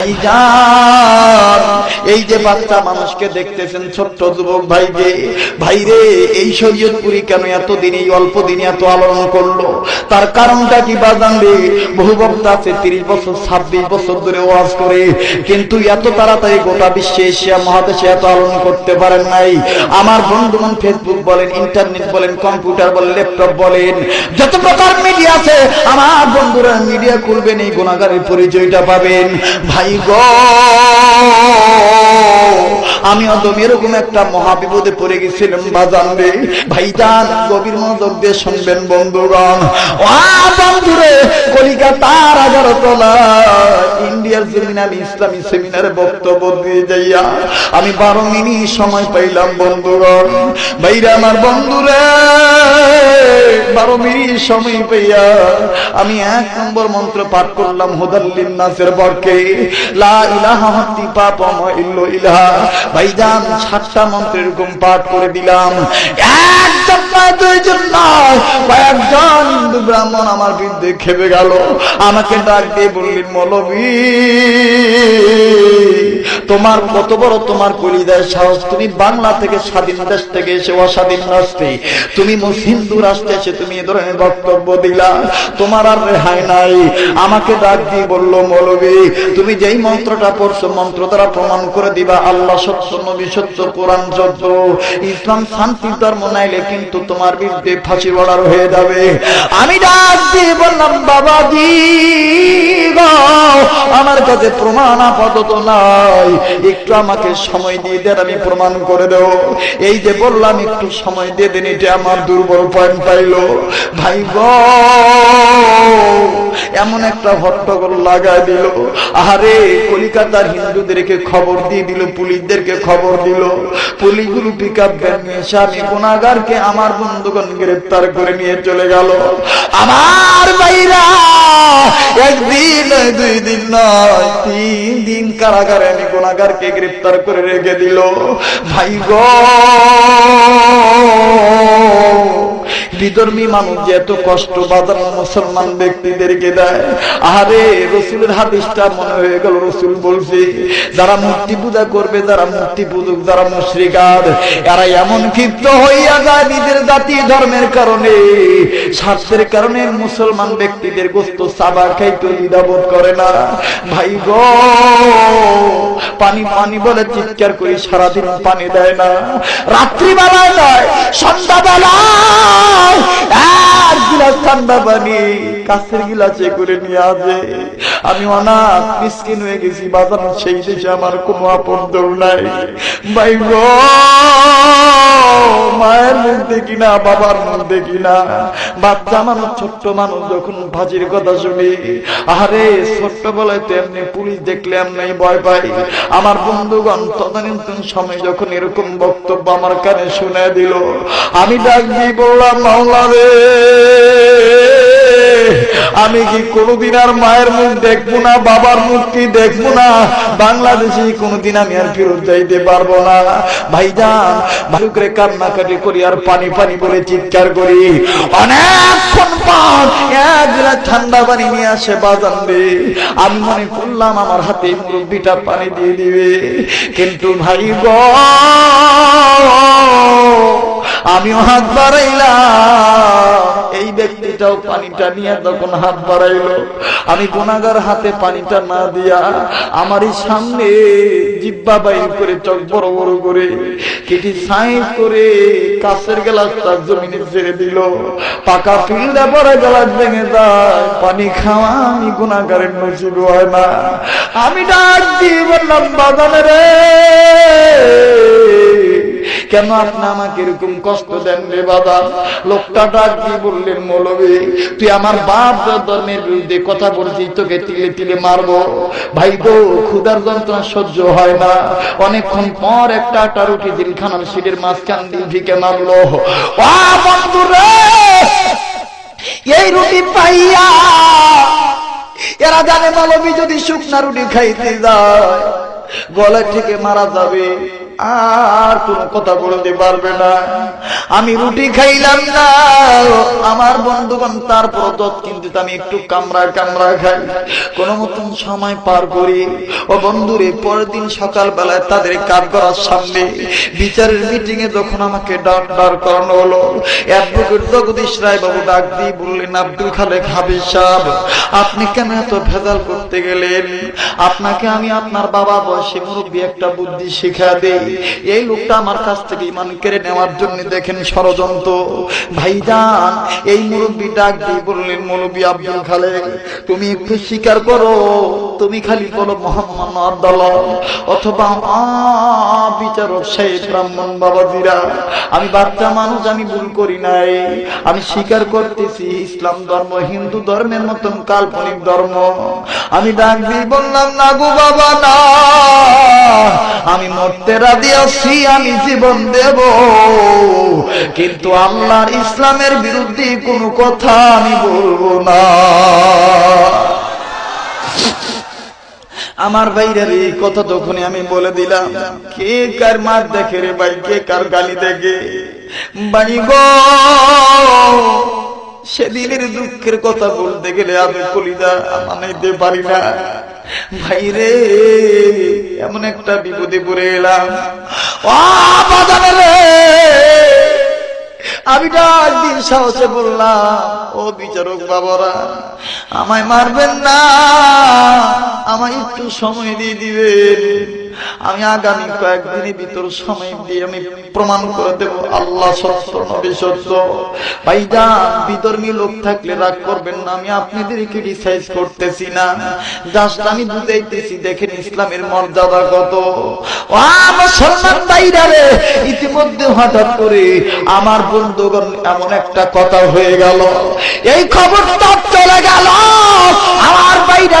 ভাইজান, এই যে বাচ্চা মানুষকে দেখতেছেন ছোট্ট যুবক ভাইকে, ভাইরে, এই শরীয়তপুরি কেন এতদিন এই অল্প দিনে এত আলোড়ন করল? তার কারণটা কি বাজান রে বহু বক্তা আছে, তিরিশ বছর, ছাব্বিশ বছর ধরে ওয়াজ করে, কিন্তু এত তাড়াতাড়ি গোটা বিশ্বে এশিয়া মহাদেশে এত আলোড়ন করতে পারেন নাই। আমার বন্ধুগণ ফেসবুক বলেন ইন্টারনেট বলেন কম্পিউটার বলেন ল্যাপটপ বলেন, যত প্রকার মিডিয়া আছে, আমার বন্ধুরা মিডিয়া খুলবেন, এই গুণাগারের পরিচয়টা পাবেন। ভাই গো! Oh. আমি অদম এরকম একটা মহাবিপদে পড়ে গেছিলাম, বাজান রে। ভাইজান, গভীর মনোযোগ দিয়ে শুনবেন বন্ধুগণ। আমি ভাইরা আমার বন্ধুরে বারো মিনিট সময় পাইয়া আমি এক নম্বর মন্ত্র পাঠ করলাম, হুদাল্লিন বরকে। লা ইলাহা হাত্তি পাপম ইল্লো ইলাহা। ভাইজান, সাতটা মন্ত্রের এরকম পাঠ করে দিলাম। হিন্দু ব্রাহ্মণ আমার বিরুদ্ধে খেপে গেল। আমাকে ডাক দিয়ে বললেন, মৌলবী। তোমার কত বড় তোমার কলিদায় সাহস? তুমি বাংলা থেকে স্বাধীন দেশ থেকে এসে অস্বাধীন রাষ্ট্রে। তুমি হিন্দু রাষ্ট্রে এসে তুমি এ ধরনের বক্তব্য দিলা। তোমার আর রেহাই নাই। আমাকে ডাক দিয়ে বলল মৌলবী তুমি যেই মন্ত্রটা পড়ছো মন্ত্র দ্বারা প্রমাণ করে দিবা আল্লাহ সত্য নবী সত্য কোরআন সত্য। ইসলাম শান্তি ধর্ম নাইলে কিন্তু তোমার বিরুদ্ধে ফাঁসি বড়ার হয়ে যাবে। আমি ডাক দিয়ে বললাম বাবাজি গো, আমার কাছে প্রমাণ আপাতত নাই। একটু আমাকে সময় দিয়ে দেন, আমি প্রমাণ করে দেব। এই যে বললাম, একটু সময় দিয়ে দেন, এটা আমার দুর্বল পয়েন্ট পাইলো। ভাই গো, এমন একটা হট্টগোল লাগায় দিল। আরে কলিকাতার হিন্দুদেরকে খবর দিয়ে দিল, পুলিশদেরকে খবর দিল। পুলিশগুলো পিক আপ ভ্যান নিয়ে এসে আমি গুণাগারকে, আমার বন্ধুগণ গ্রেপ্তার করে নিয়ে চলে গেল। আমার ভাইরা, একদিন দুই দিন নয়, তিন দিন কারাগারে আমি গুণাগারকে গ্রেপ্তার করে রেখে দিল। ভাই গো! বিধর্মী মানুষ যে এত কষ্ট বাজানো মুসলমান ব্যক্তিদেরকে দেয়। আরে রসুলের হাদিসটা মনে হয়ে গেল, রসুল বলছে, যারা মূর্তি পূজা করবে, যারা মূর্তি পূজক, যারা মুশ্রিকার, এরা এমন ক্ষিপ্ত হইয়া যায় নিজের জাতি ধর্মের কারণে। স্বার্থের কারণে মুসলমান ব্যক্তিদের গোস্ত সাবা খাইতে দ্বিধাবোধ করে না। ভাই গো, পানি পানি বলে চিৎকার করি, সারাদিন পানি দেয় না। রাত্রিবেলায় নয়, সন্ধ্যাবেলায় এক গিলাস ঠান্ডা পানি কাছের গিলাসে করে নিয়ে আসে। আমি অনাথ, মিসকিন হয়ে গেছি, বাজার সেই দেশে আমার কোনো আপন দৌড় নাই। ভাই গো, মায়ের মুখ দেখি না, বাবার মুখ দেখি না। বাচ্চা মানুষ, ছোট্ট মানুষ যখন ভাজির কথা শুনি আরে ছোট্ট বেলায় তো এমনি পুলিশ দেখলে এমনি ভয় পাই। আমার বন্ধুগণ তদানীন্তন সময় যখন এরকম বক্তব্য আমার কানে শুনে দিল, আমি ডাক দিয়ে বললাম মাওলা রে। আমি কি কোনোদিন আর মায়ের মুখ দেখব না, বাবার মুখ কি দেখব না? বাংলাদেশে কোনোদিন আমি আর ফেরত যাইতে পারব না? ভাইজান ভালো করে কান্নাকাটি করি আর পানি পানি বলে চিৎকার করি। অনেকক্ষণ পর ঠান্ডা পানি নিয়ে আসে বাজান আমি মনে করলাম আমার হাতে মুরব্বিটা পানি দিয়ে দিবে। কিন্তু ভাই গো আমিও হাত বাড়াইলাম। এই ব্যক্তিটাও পানিটা নিয়ে তখন হাত বাড়াইলো। আমি গুনাগার হাতে পানিটা না দিয়া আমারই সামনে জিব্বা বাইর করে চোখ বড় বড় করে, কেটি সাইড করে কাছের গ্লাসটা জমিনে ছেড়ে দিল। পাকা ফিল্ডে পরে গ্লাস ভেঙে যায়। পানি খাওয়া আমি গুনাগারের নসিব হয় না। আমি ডাক দিয়ে বললাম বাজানে রে। কেন আপনি আমাকে এরকম কষ্ট দেন রে বাবা? লোকটা ডাক বললেন, মৌলবী, তুই আমার বাপ ধর্মের বিরুদ্ধে কথা বলছিস, তোকে তিলে তিলে মারবো। ভাই গো ক্ষুদার যন্ত্রণা সহ্য হয় না। অনেকক্ষণ পর একটা আটা রুটি দিলখানার সিটের মাঝখান দিয়ে থেকে মারলো। এই রুটি পাইয়া, এরা জানে মৌলবী, যদি শুকনা রুটি খাইতে যায় গলা থেকে মারা যাবে। আর কোনো কথা বলতে পারবে না। আমি রুটি খাইলাম না। আমার বন্ধুগণ তারপর কিন্তু আমি একটু কামড়া কামড়া খাই। কোন মতন সময় পার করি। ও বন্ধুরে, পরের দিন সকাল বেলায় তাদের কাজ করার সামনে বিচারের মিটিং এ যখন আমাকে ডাক ডাক করানো হলো অ্যাডভোকেট জগদীশ রায় বাবু ডাক দিয়ে বললেন, আব্দুল খালেক হাবিজ সাহেব, আপনি কেন এত ভেজাল করতে গেলেন, আপনাকে আমি আপনার বাবা বয়সে মুরব্বী একটা বুদ্ধি শিখা দেই। এই লোকটা আমার কাছ থেকে ইমান কেড়ে নেওয়ার জন্য দেখেন ষড়যন্ত্র। ভাইজান এই মুরব্বী ডাক দিয়ে বললেন মুরব্বী আব্দুল খালেক, তুমি একটু স্বীকার করো। তুমি খালি বলো মোহাম্মদ আব্দাল্লাহ, অথবা বিচারক সাহেব ব্রাহ্মণ বাবাজিরা, আমি বাচ্চা মানুষ, আমি ভুল করি নাই। আমি স্বীকার করতেছি, ইসলাম ধর্ম, হিন্দু ধর্মের মতন কাল্পনিক ধর্ম। আমি ডাক দিয়ে বললাম, না গো বাবা, না। আমি মরতে রাজি আছি, আমি জীবন দেব। কিন্তু আল্লাহর ইসলামের বিরুদ্ধে কোনো কথা আমি বলব না। আমার ভাইরার এই কথা তখনই আমি বলে দিলাম। কে কার মার দেখে রে ভাই, কে কার গালি দেখে? বাড়ি গো, সেদিনের দুঃখের কথা বলতে গেলে আমি কলিদা মানাইতে পারি না। ভাই রে, এমন একটা বিপদে পড়ে এলাম। রে আমি ডাক দিন সাহসে বললাম, ও বিচারক বাবারা, আমায় মারবেন না, আমায় একটু সময় দিয়ে দিবেন। আমি আগামী কয়েকদিনের ভিতর সময় দিয়ে আমি প্রমাণ করে দেব, আল্লাহ বিধর্মী লোক থাকলে রাগ করবেন না, আমি আপনাদের ক্রিটিসাইজ করতেছি না। জাস্ট আমি বুঝাইতেছি, দেখেন ইসলামের মর্যাদা কত। ইতিমধ্যে হঠাৎ করে আমার বন্ধুগণ এমন একটা কথা হয়ে গেল। এই খবরটা চলে গেল, আমার বাইরা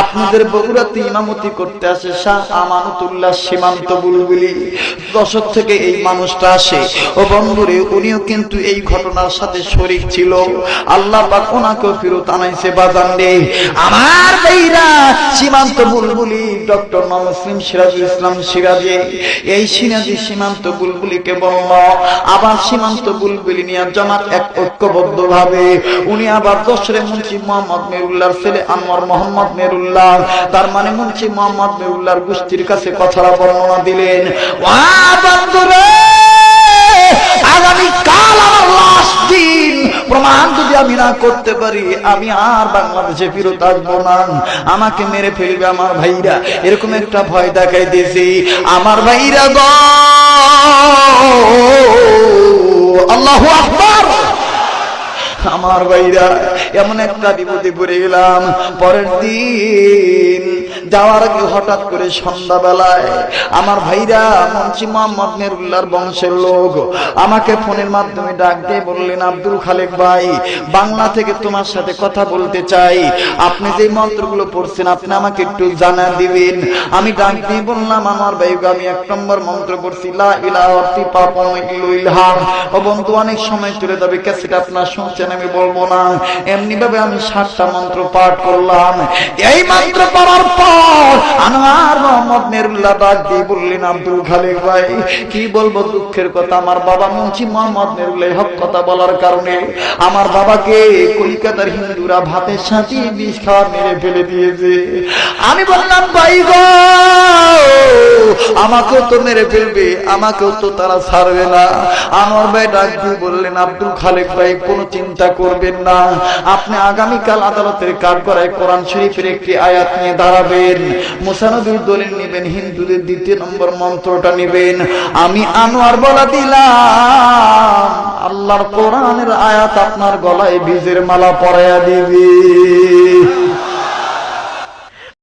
আপনাদের বগুড়াতে ইমামতি করতে আসে শাহ আমানতুল্লাহ সীমান্ত বুলবুলি। দশক থেকে এই মানুষটা আসে। ও বন্ধুরে, উনিও কিন্তু এই ঘটনার সাথে ছিল। আল্লাহ ওনাকেও ফেরত আনাইছে আমার সীমান্ত বুলবুলি, ডক্টর নমসলিম সিরাজুল ইসলাম সিরাজে, এই সিরাজি সীমান্ত বুলবুলিকে বলল, আবার সীমান্ত বুলবুলি নিয়ে জামাত এক ঐক্যবদ্ধ ভাবে উনি আবার দশরে মুন্সি মোহাম্মদ মেরুল্লাহর ছেলে আনোয়ার মোহাম্মদ মেরুল্লাহ, তার মানে মুন্সি মোহাম্মদ মেরুল্লাহর গোষ্ঠীর কাছে কথাটা বর্ণনা দিলেন আমার আমি আর আমাকে মেরে ফেলবে আমার ভাইরা। এরকম একটা ভয় দেখাই আমার ভাইরা আল্লাহু আমার ভাইরা, এমন একটা বিপদে পড়ে গেলাম। পরের দিন যাওয়ার আগে হঠাৎ করে সন্ধ্যাবেলায় আমার ভাইরা মঞ্চি মোহাম্মদ মেরুল্লার বংশের লোক আমাকে ফোনের মাধ্যমে ডাক দিয়ে বললেন, আব্দুল খালেক ভাই, বাংলা থেকে তোমার সাথে কথা বলতে চাই। আপনি যে মন্ত্রগুলো পড়ছেন, আপনি আমাকে একটু জানা দিবেন। আমি ডাক দিয়ে বললাম, আমার ভাই আমি এক নম্বর মন্ত্র পড়ছি, লা ইলাহা। ও বন্ধু, অনেক সময় চলে যাবে, ক্যাসেট আপনার শুনছেন আমি বলব না। এমনি ভাবে আমি সাতটা মন্ত্র পাঠ করলাম। এই মন্ত্র পড়ার পর আনোয়ার মোহাম্মদ মেরুল্লাহ ডাক দিয়ে বললেন, আব্দুল খালেক ভাই, কি বলব দুঃখের কথা? আমার বাবা মুন্সি মোহাম্মদ মেরুল্লাহ হক কথা বলার কারণে আমার বাবাকে কলকাতার হিন্দুরা ভাতের সাথে বিষ খাওয়া মেরে ফেলে দিয়েছে। আমি বললাম, ভাই গো, আমাকেও তো মেরে ফেলবে, আমাকেও তো তারা ছাড়বে না। আমার ভাই ডাক দিয়ে বললেন, আব্দুল খালেক ভাই, কোনো চিন্তা করবেন না। আপনি আগামীকাল আদালতের কাঠ করায় কোরআন শরীফের একটি আয়াত নিয়ে দাঁড়াবেন। মুসানবির দলিল নেবেন, হিন্দুদের দ্বিতীয় নম্বর মন্ত্রটা নেবেন। আমি আনোয়ার বলা দিলাম, আল্লাহর কোরআনের আয়াত আপনার গলায় বীজের মালা পরাইয়া দিবি।